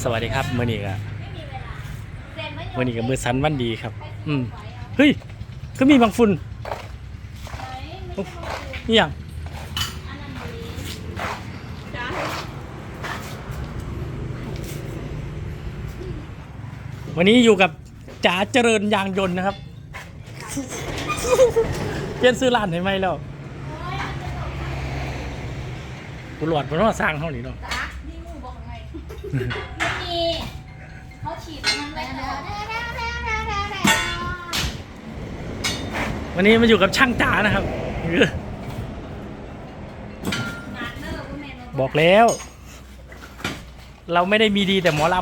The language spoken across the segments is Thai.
สวัสดีครับมื่อนี้ก็มื่อนี้ก็มือสันวันดีครับ อืมเฮ้ยก็มีบางฝุ่นนี่อย่างวันนี้อยู่กับจ๋าเจริญยางยนต์นะครับ เปลี่ยนซื้อร้านให้ไหมแล้วกูหลอดเพราะว่าสร้างเท่านี้เนาะ จ้านี่งูบอกไงไม่มีเขาฉีดมันไปแล้ววันนี้มาอยู่กับช่างจ๋านะครับเอองานเนอร์คุณแม่บอกแล้ว เราไม่ได้มีดีแต่หมอล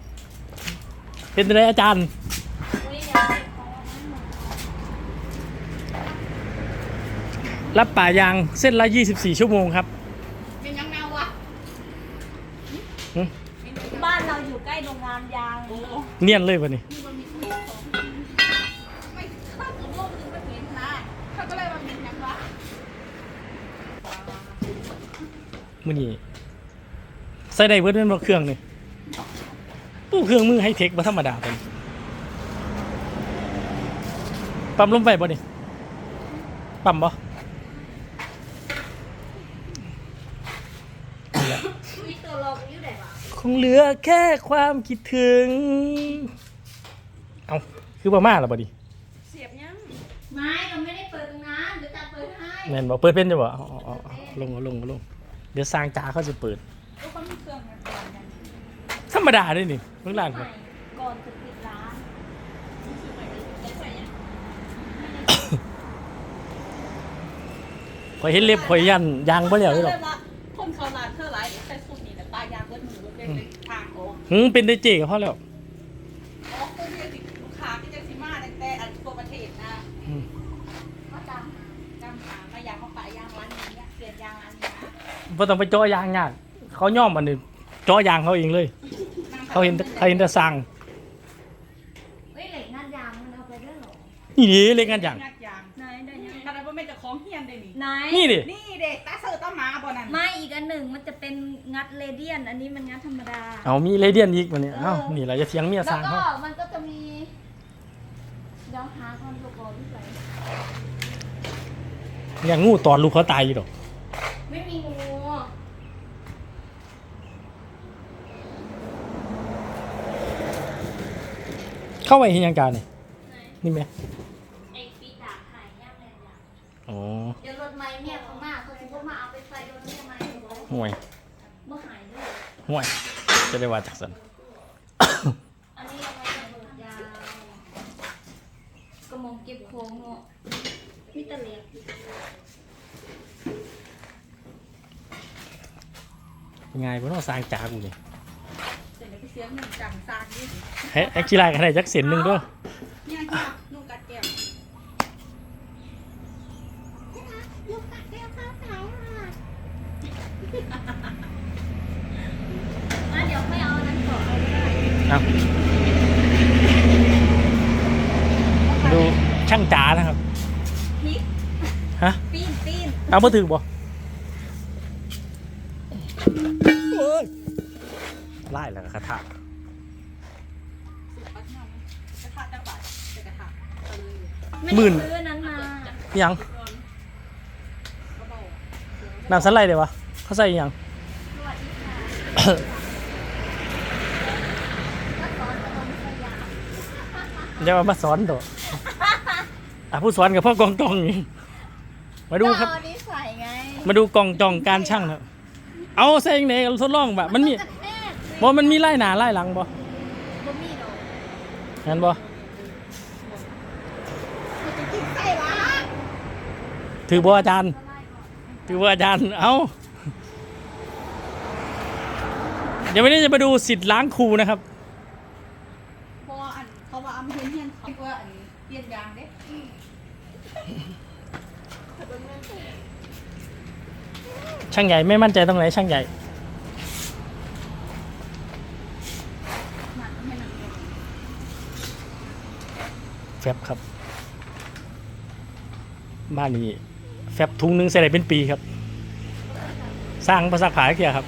ำเป็นไรอาจารย์รับป่ายางเส้นละ 24 ชั่วโมงครับ เป็นยังไงวะ หึ บ้านเราอยู่ใกล้โรงงานยางโอ้เนียนเลยวันนี้ไม่ข้าถึงโลกถึงไม่เห็นนะเขาก็เลยมาเป็นยังวะมื่อนี้ใส่ได้เบิดเป็นบ่เครื่องนี่ตู้เครื่องมือไฮเทคบ่ธรรมดาเป็นปั๊มลมไปบ่นี่ปั๊มบ่นี่แหละ มีตัวเราอยู่ไหนวะ คงเหลือแค่ความคิดถึง เอาคือบ่มาแล้วบ่ดิเสียบยังไม่เราไม่ได้เปิดตรงนั้นเดี๋ยวจะเปิดให้แม่นบ่เปิดเป็นจะบ่เอาเอาเอาเอาลงเอาลงเอาลง เดี๋ยวสร้างจ๋าเขาจะเปิด ทุกคนมีเครื่องกันก่อนกันธรรมดาเด้นี่เพิ่งร้านใหบ่ม่ก่อนจะปิดร้านข่อยเห็นเล็บข่อยยันยางบ่แล้วนี่หรอกางโอ้หึเป็นได้เจก็พอแล้วอ๋อคนเรียกสิลูกค้าที่จะซิมาตั้งแต่อันตัวประเทศนะอืมก็จจำหามายางมาปะยางร้านนี้เนี่ยเปลี่ยนยางร้านนี้นะบ่ต้องไปเจาะยางยากเขาย่อมมันนี่เจาะยางเขาเองเลย เขาเห็นเขาเห็นแต่สร้างำเฮ้ยเหล็กงานยางมันเอาไปด้วยเหรอนี่ดิเล็กกันอย่างงัดยางไหน ได้นี่ไหนนี่ดิ นี่เด็กตาเสือตาหมาบ่นั่นไม่อีกอันหนึ่งมันจะเป็นงัดเรเดียน อันนี้มันงัดธรรมดา เอามีเรเดียนอีกวันนี้เอ้านี่เราจะเถียงเมียแล้สวร้างก็เขามันก็จะมีเดี๋ยวหาคอนโทรลที่ใส่อย่างงูตอดลูกเขาตายอยู่ดอกไม่มีงูเข้าไปเห็นยังการนี่นี่ไหมไอ้ปีตากหายย่างเลยย่างอ๋อ เดี๋ยวร ห่วยเมื่อหายด้วยห่วย จะได้ว่าจากสันอันนี้เอาไว้ระเบิดยางกระมองเก็บโค้งเนาะมีแตะเล็บยังไงบ่ต้องสร้างจากูนี่เสร็จแล้วไปเสียงหนึ่งจังซากนี่เฮ้ยแอคชิไลกันได้จักเส้นหนึงเด้วย เนี่ยเนี่ยลูกกัดแก้ว อะเดี๋ยวไม่เอาอันนั้นก่อนเอาก็ได้ เอาดูช่างจ๋านะครับ พริก ฮะ ปีน ปีนเอามาถึงบ่โอ้ยไล่แล้วก็คาถาสุดปัดเนาะกระทะจังหวัดแต่กระทะตะลือไม่หมื่ได้นซื้ออันนั้นมายังก็บอกน้ำสไลด์เดี๋ยววะเขาใส่ยังสวัสดีค่ะก็สอนขนมสยามเดี๋ยวมาสอนตัวอะผู้สอนกับพ่อกองจองนี่มาดูครับ มาดูกองจองการช่างครับ เอาใส่ยังไงทดลองแบบมันมีกระแทกสิบ่มันมีไล่หนาไล่หลังบ่บ่มีดอกงั้นบ่มันจะกินใส่วะถือบ่อาจารย์ ถือบ่อาจารย์ เอาเดี๋ยววันนี้จะมาดูสิทธิ์ล้างครูนะครับเพราะว่าอันเขาว่าเอามาเฮียนเฮียนเขาว่าอันเปลี่ยนยางเด้ ช่างใหญ่ไม่มั่นใจตรงไหนช่างใหญ่หนักไม่หนักเลยแฟบครับ บ้านนี้แฟบถุงหนึงใส่ได้เป็นปีครับ สร้างภาษาขายเกียครับ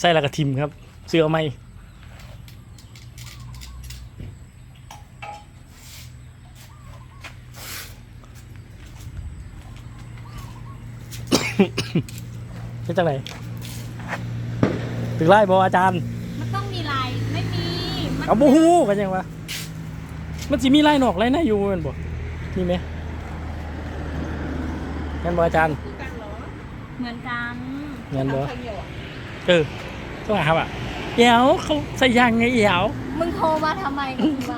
ใส่แล้วก็ทิมครับ เสื้อเอาไหม เป็นจังไหนถึงไล่บออาจารย์ มันต้องมีลายไม่มีมันเอาบูฮูกันยังวะมันจะมีไล่นอกไล่ในอยู่แมันบ่มีไหมงั้นบออาจารย์คือกันเหรอเหมือนกันงั้นบอทำใครเดียวอะเออต้องหาครับอะเดี๋ยวเขาใส่ยางไงเดี๋ยวมึงโทรมาทำไมมึงมา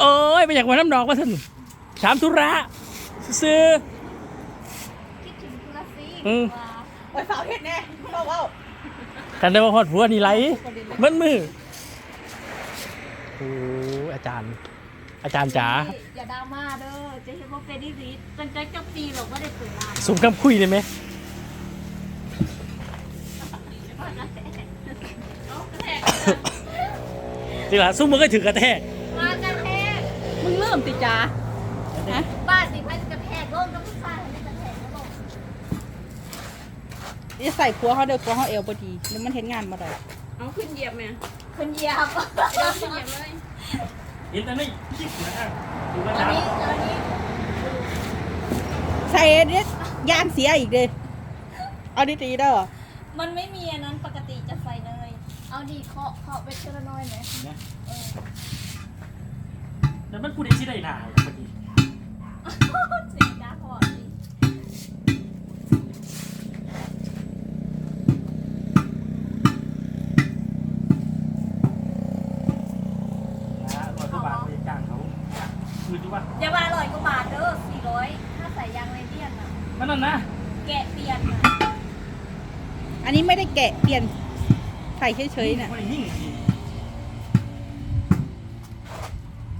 เอ้ยไปอยากมาน้ำดอกมาท่านถามธุระซื้อคิดถึงกูละสิ อืมว่าโอ้ยสาวเห็ดแน่เบาเบากันได้ว่าพอดผัวนี่ไรประเด็นเลยมันมือโอ้อาจารย์ อาจารย์จ๋าอย่าดราม่าเด้อเจะเห็นว่าเฟรดดี้รีดตั้งใจจะปีหรอกว่าได้เปิดร้านสมคำคุยเลยไหมเอากระแทกทีหละซุ้มมันก็ถือกระแทกมากระแทกมึงเริ่มติจ้าฮะบ้านสิพันกระแทกโลกน้ำผู้ชายมันไม่กระแทกแล้วลง จะใส่ครัวเขาเด้อครัวเขาเอวพอดีแล้วมันเห็นงานมาได้เอาขึ้นเหยียบไหมคนเหยียบเอาขึ้นเหยียบเลยเห็นแต่ไม่คิดนะดูกระอันดาษนี้อันนี้ใส่เนี่ยยานเสียอีกเลยเอาดีๆได้เหรอมันไม่มีอันนั้นปกติจะใส่เนยเอาดีเคาะเคาะไปเชลน้อยไหมนะเออแล้วมันพูดได้ที่ได้หนาพอดีเสียงจ้าพอดี นะร้อยกว่าบาทไปจ้างเขา คือดูว่าอย่ามาอร่อยกว่าบาทเด้อสี่ร้อยถ้าใส่ยางไรเดียนอะมันนั่นนะแกะเปลี่ยนอะอันนี้ไม่ได้แกะเปลี่ยนใส่เฉยๆน่ะ ไม่ได้ยิ่งจริง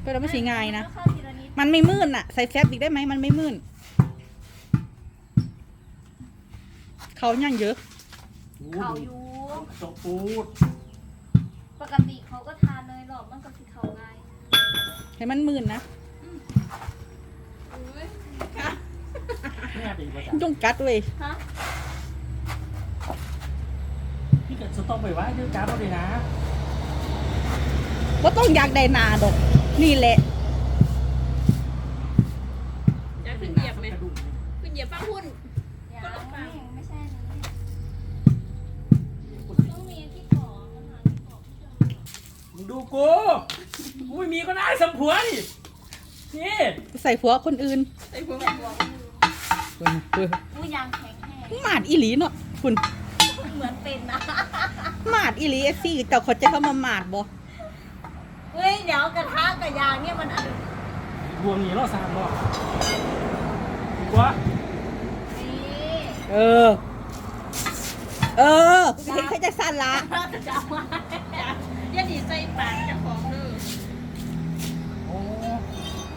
ก็เราไม่ใช่ง่ายนะเข้าทีละนิดมันไม่มื่นน่ะ ใส่แฟบอีกได้ไหมมันไม่มื่น เขาย่างเยอะเขาอยู่ ตกปูดปกติเขาก็ทานเนยหรอกมันก็คือเขาไงให้มันมื่นนะ อุ้ยไม่น่าเป็นภาษาจงกัดเว้ยฮะพี่เกิดสต๊อกไปไว้เดี๋ยวจ้าเขาเลยนะว่าต้องอยากได้หนาดอก นี่แหละจะขึ้นเหยียบไหมกระดูกขึ้นเหยียบป้าหุ้นยังไม่ไม่ใช่อันนี้นี่ต้องมีที่ก่อมันหาที่ก่อที่จะมามึงดูกูกูไม่มีก็ได้สมผัวดินี่ใส่ผัวคนอื่น ใส่พวกแต่หัวมันดูอู้ยางแข็งแห้งหมาดอีหลีเนาะคุณเหมือนเป็นนะหมาดอีหลีเอซี่แต่คนจะเข้ามาหมาดบ่เฮ้ยเดี๋ยวกระทะกับยางเนี่ยมันอันรวมนี่รอบสามรอบถูกวะนี้เออ เออเห็นเขาจะสั่นละจะเอามาอย่าดีใจปากจ้าของเด้อ โอ้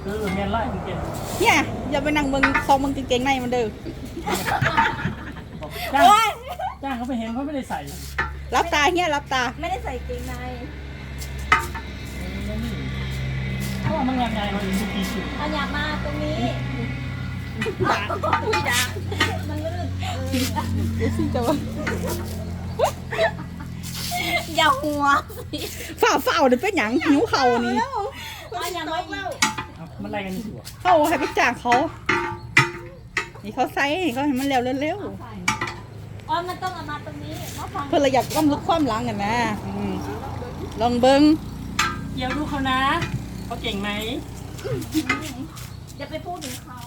เออแมนไล่มึงเก่งเนี่ยอย่าไปนั่งมึงคองมึงกางเกงในมันเด้อจ้างโอ๊ยจ้างเขาไปเห็นเขาไม่ได้ใส่รับตาเฮียรับตา ไม่ได้ใส่เกงในเพราะว่ามันงานใหญ่เราเองทุกปีสุดเอาอย่ามาตรงนี้ด่าอุ้ยด่ามันลื่นเอซี่จะว่าอย่าหัว ฝ่าฝ่าเดี๋ยวเป็นหยังหิวเข่านี่เอาอย่ามาอีก เอามันไล่กันอยู่อะเข้าให้ไปจ้างเขา นี่เขาใส่ให้เขาให้มันเร็วเร็วอ๋อมันต้องเอามาตรงนี้มาฟังๆเพื่อเราอยากล้ำลึกความหลังกันนะอืมลองเบิ้งเดี๋ยวดูเขานะเขาเก่งไหมอย่าไปพูดถึงเขา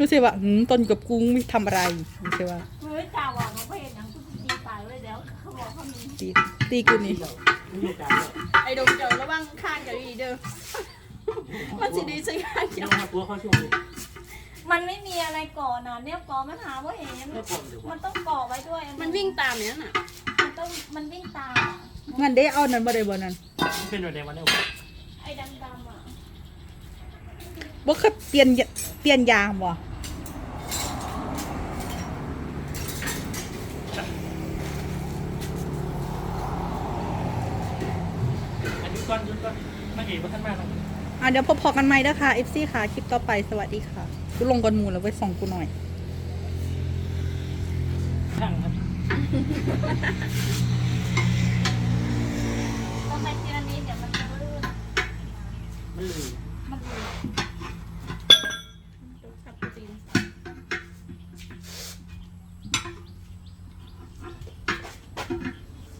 รู้สึกว่าหืมตนกับกุ้งไม่ทำอะไรรู้สึกว่าเฮ้ยจ่าหวังเขาไม่เห็นอย่างคุณดีตายเลยเดี๋ยวเขาบอกเขามีตีตีกูนี่ ไม่มีการเลยไอ้ดงเจอระวังข้างกับดีเด้อ มันสิดีใช่ข้างเดี๋ยเจ้าวมาตัวเขาช่วงนี้มันไม่มีอะไรก่อนะเนี่ยก่อมันหาว่าเห็น ไม่ปลดเดี๋ยวมันต้องก่อไว้ด้วย มันวิ่งตามเนี้ยน่ะมันต้องมันวิ่งตามอะงั้นได้เอานั่นบ่ได้บ่นั่นมันเป็นแบบไหนวันนี้ไอ้ดำดำๆอะบ่เคยเปลี่ยนยเปลี่ยนยางบ่อันนี้ก้อนยุดก้อนนักเอกว่าท่านมากนะ อะเดี๋ยวพอๆกันใหม่นะคะเอฟซีค่ะ คลิปต่อไปสวัสดีค่ะกูลงก่อนมูลแล้วไว้ส่องกูหน่อย ช่างครับทำไมทีละนิดเดี๋ยวมันจะลื่น มันลยมันลื่น ขับจริง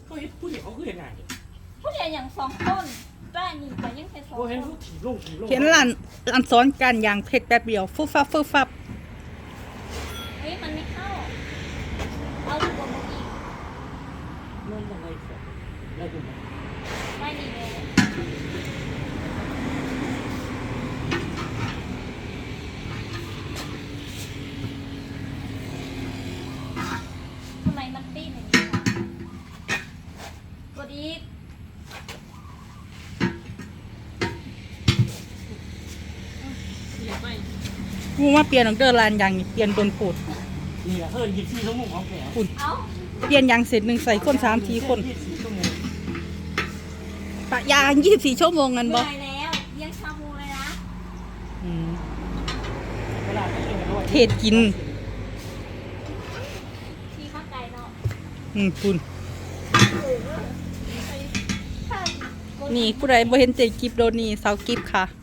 เขาเห็นผู้หญิงเขาคือยังไง ผู้ใหญ่อย่างสองคนได้นี่แต่ยังแค่สองค เขาเห็น น ผู้ถีบลงถีบลง เขียนหลาน อันซ้อนกันอย่างเผ็ดแป๊บเดียวฟุบฟับฟุบฟับเฮ้ยมันไม่เข้า เอาดีกว่าเมื่อกี้มันยังไงครับได้ดูไหมไม่ดีเลยทำไมมันดิ้นอย่างนี้วะกดอีก กูมาเปลี่ยนของเดอร์ลานยางนี่เปลี่ยนโดนปูดนี่แหละเพิ่นยี่สิบสี่ชั่วโมงของแกเอ้าเปลี่ยนยางเสร็จหนึ่งใส่คนสามทีคนยี่สิบสี่ชั่วโมงปะยางยี่สิบสี่ชั่วโมงกันเหบ่นื่อยแล้วเลี้ยังชาบูเลยนะอืมเวลาไปเองกันด้วยเทศกินที่ข้างไกลเนาะอืมคุณถ้านี่ผู้ใดบ่เห็นเจกิฟโดนนี่สาวกิฟค่ะดีใส่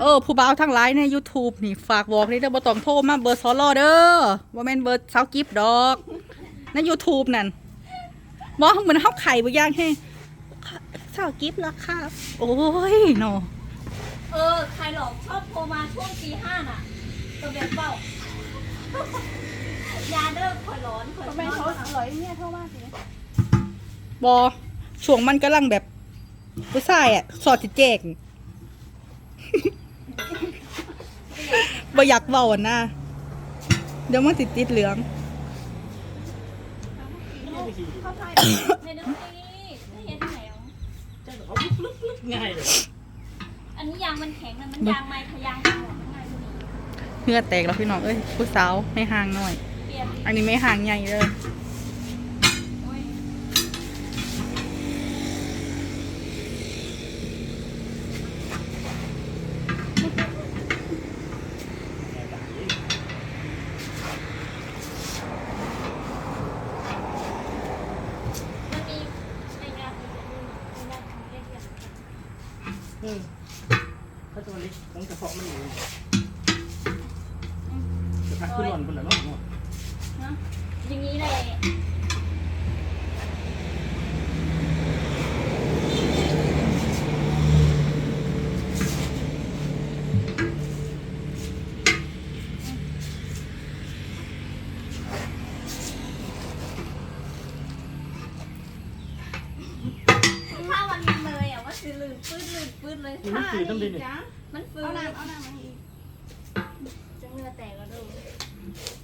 เออผู้บ่าวทั้งหลายใน YouTube นี่ฝากบอกนี่เด้อบ่ต้องโทรมาเบอร์ซอลอเด้อบ่แม่นเบอร์สาวกิฟดอกใน YouTube นั่นบ่เหมือนเฮาไข่บ่อย่างให้สาวกิฟล่ะค่ะโอ้ยเนาะเออ ใครหลอกชอบโทรมาช่วงตีห้าน่ะตัวแบบเปล่ายาเด้อคอยร้อนคอยทำไมร้อนเขาอร่อยเนี่ยเท่ามากสิบ่ช่วงมันกำลังแบบผู้ชายอะ สอดสิแจก บ่อยากเว้าอะนะเดี๋ยวมันสิดติดเหลือง เขาทายในน้ำตีไม่เห็นแข็งใช่เขาลุกลุกลุกง่ายเลยอันนี้ยางมันแข็งนมันยางไม้ขยางหัวมันง่ายกว่านี้เหงื่อแตกแล้วพี่น้องเอ้ยผู้สาวไม่ห่างหน่อย เปลี่ยนอันนี้ไม่ห่างใหญ่เลย โอ้ย มันมีในงานอีกอันหนึงในงานของเรียนเรียน เออถ้าตัวเล็กต้องกระเพาะมันอยู่จะพักขึ้นหล่อนบนหลังเนาะ เนาะอย่างนี้เลย ถ้าวันนี้ เลยอะว่าคือลืมปื้ดลืมปื้ดเลยนี่มันฝืนต้องดิเนี่ยจ้ามันฟื้นเอาน้ำเอาน้ำมาอีกจะเหงื่อแตกแล้วดู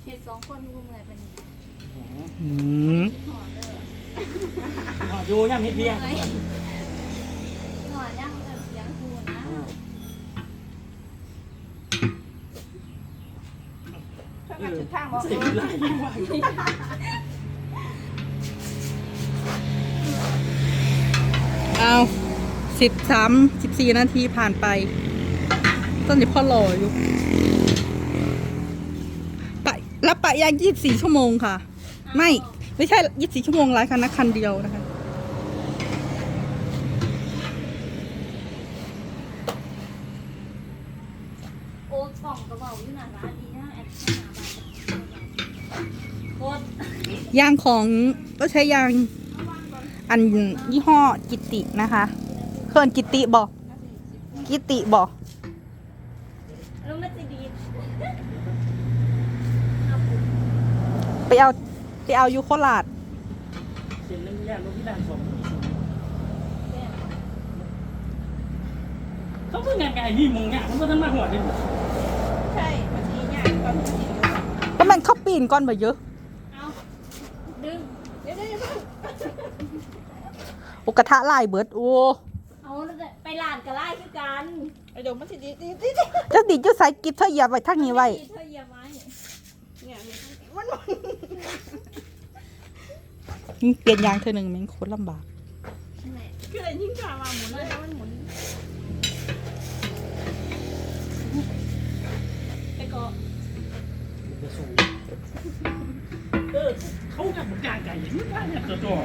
เห็ดสองคนกูเหนื่อยเป็นอืมหอนเด้ออ๋ออยู่ย่ำเฮ็ดเบี้ยหอนย่างเลยเสียงกูนะเพื่อนมาจุดทางบอกใส่ลายยิ่งว่าเอา สิบสามสิบสี่นาทีผ่านไปตอนนี้พ่อรออยู่ปะแล้วปะยางยี่สิบสี่ชั่วโมงค่ะ ไม่ ไม่ใช่ยี่สิบสี่ชั่วโมงหลายคันนะคันเดียวนะคะโอ้กล่องกระเป๋าอยู่หนาร้านดีนะแอบหนาบานโคตรยางของก็ใช้ยางอันยี่ห้อกิตินะคะ เคลื่อนกิติบอกกิติบอกแล้วมันจะดีไปเอาไปเอาอยูโคราชเส้นนึงย่างรถที่ด้านสองเขาเพิ่งงานไงนี่มงเนี่ยมันก็ท่านมาหัวดิใช่มาทีเนี่ยตอนที่มาทีก็มันเข้าปีนก่อนไปเยอะเอาดึงเดี๋ยวเดี๋ยวเดี๋ยวโอกระทะลายเบิดโอ้ ล่คือกันไอ้เดี๋ยวมันทีดีดีดีเจ้าดิเจ้าสายกิฟเธอเหยียบไว้ทางนี้ไว้เธอเหยียบไว้เนี่ยมันมันเปลี่ยนยางเธอหนึ่งแมันโคตรลำบากนั่นแหละคืออะไรยิ่งกว่ามาหมุนเลยมันหมุนไปเกาะเออเขากับบุกยางไก่ไม่ได้เนี่ยตัวตัว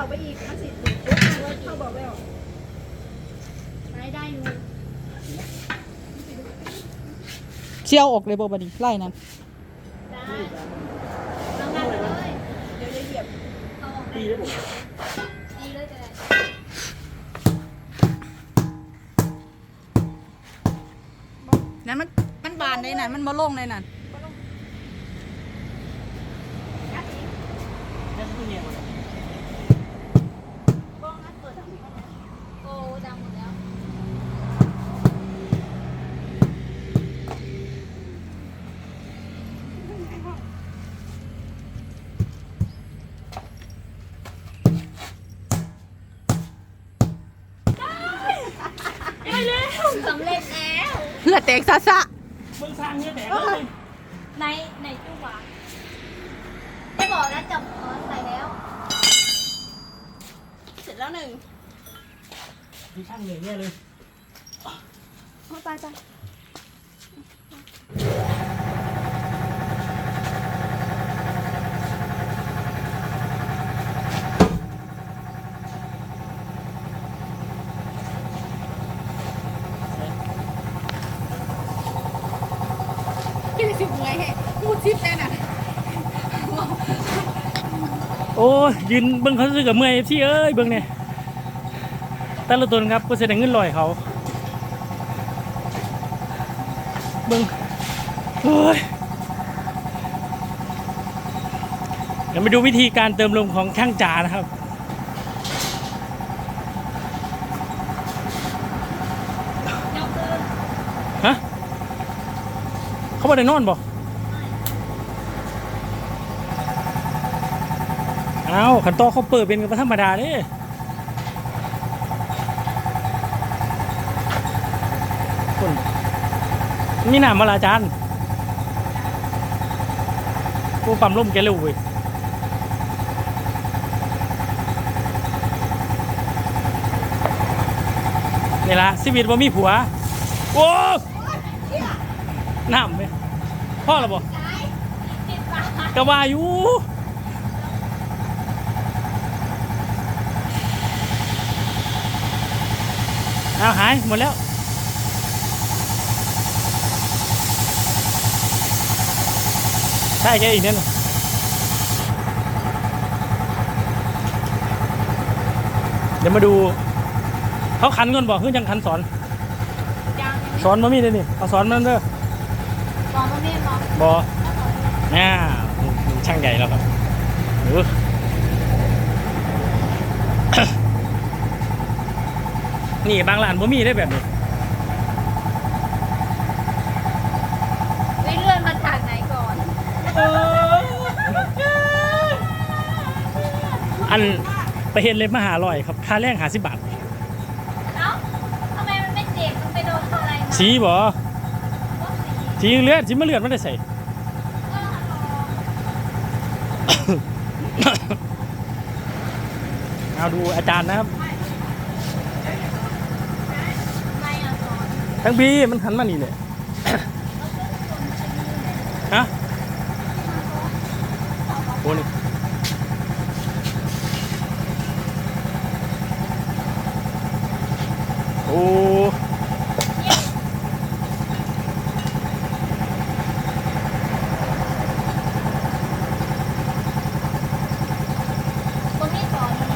เอาเข้าไปอีกมันสิเข้าบอกแล้วได้ได้อยู่เชี่ยวออกเลยบ่บัดนี้ไล่นั้นได้ทำงานไปเลยเดี๋ยวจะเหยียบเอาออกตีได้ผมตีเลยจะได้นั้นมันมันบานได้นั่นมันบ่ลงได้นั่นบ้ ตกซะซะมึงสร้างเนี่ยแตกเลยในในตู้วางไม่บอกนะจับอ๋อใส่แล้ว เสร็จแล้วหนึ่งมีช่างเหนื่อยแน่เลยเอาตายตาย กินสิเมื่อยแฮะพูดซิปแน่น่ะโอ้ยยืนเบิ้งเขาซื้อกับเมื่อยที่เอ้ยเบิ้งเนี่ยแต่ละตัวครับก็แสดงเงินลอยเขาเบิ้งโอ้ยเดี๋ยวมาดูวิธีการเติมลมของช่างจ๋านะครับยกมือฮะเขาบอกได้นอนบ่ เอาขันโตอเขาเปิดเป็นกับธรรมดาเด้คุณมีหนามมาละอาจารย์กูปั๊มลมแกเร็วเว้ยนี่ละชีวิตว่ามีผัว โอ้น้ำไหมพ่อหรอบ่ซ้ายติดปากกะว่าอยู่ เอาหายหมดแล้วใช่แกอีกเนี่ยนะเดี๋ยวมาดู เขาขันก่อนบอกเพื่อยังขันสอน ยังยังสอนมามีเลยนี่เอาสอนมันเด้อมองมันไม่มองบอน่าช่างใหญ่แล้วครับดู นี่บางร้านบ่มีได้แบบนี้ไม่เลื่อนมาจากไหนก่อนอันไปเห็นเลยมาหาลอยครับค่าแรงหาสิบบาทเอ้าทำไมมันไม่เจ็บมันไปโดนอะไรมาชี้บ่ก็สีชี้เลือดชี้มาเลือดไม่ได้ใส่ เออฮัลโหลเอาดูอาจารย์นะครับ ไม่อะสอน ทั้งบีมันหันมานี่เลย ฮะโอ้นี่โอ้ คนที่สอนมัน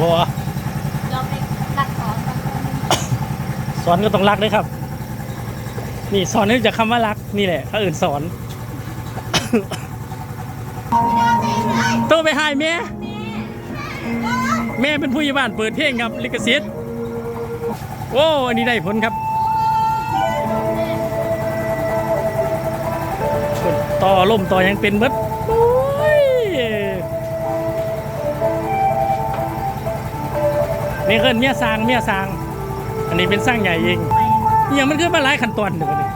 บ่ เราไปตัดสอนกันคนหนึ่ง สอนก็ต้องรักเลยครับ นี่สอนให้รู้จากคำว่ารักนี่แหละเขาอื่นสอนโตไปหายแม่แม่เป็นผู้ใหญ่บ้านเปิดเพลงครับ ลิขสิทธิ์โอ้อันนี้ได้ผลครับต่อล่มต่อยังเป็นเบิดนี่เคินเมียสางเมียสาง อันนี้เป็นสร้างใหญ่เองนี่ยังมันขึ้นมาหลายขั้นตอนเดี๋ยวนี้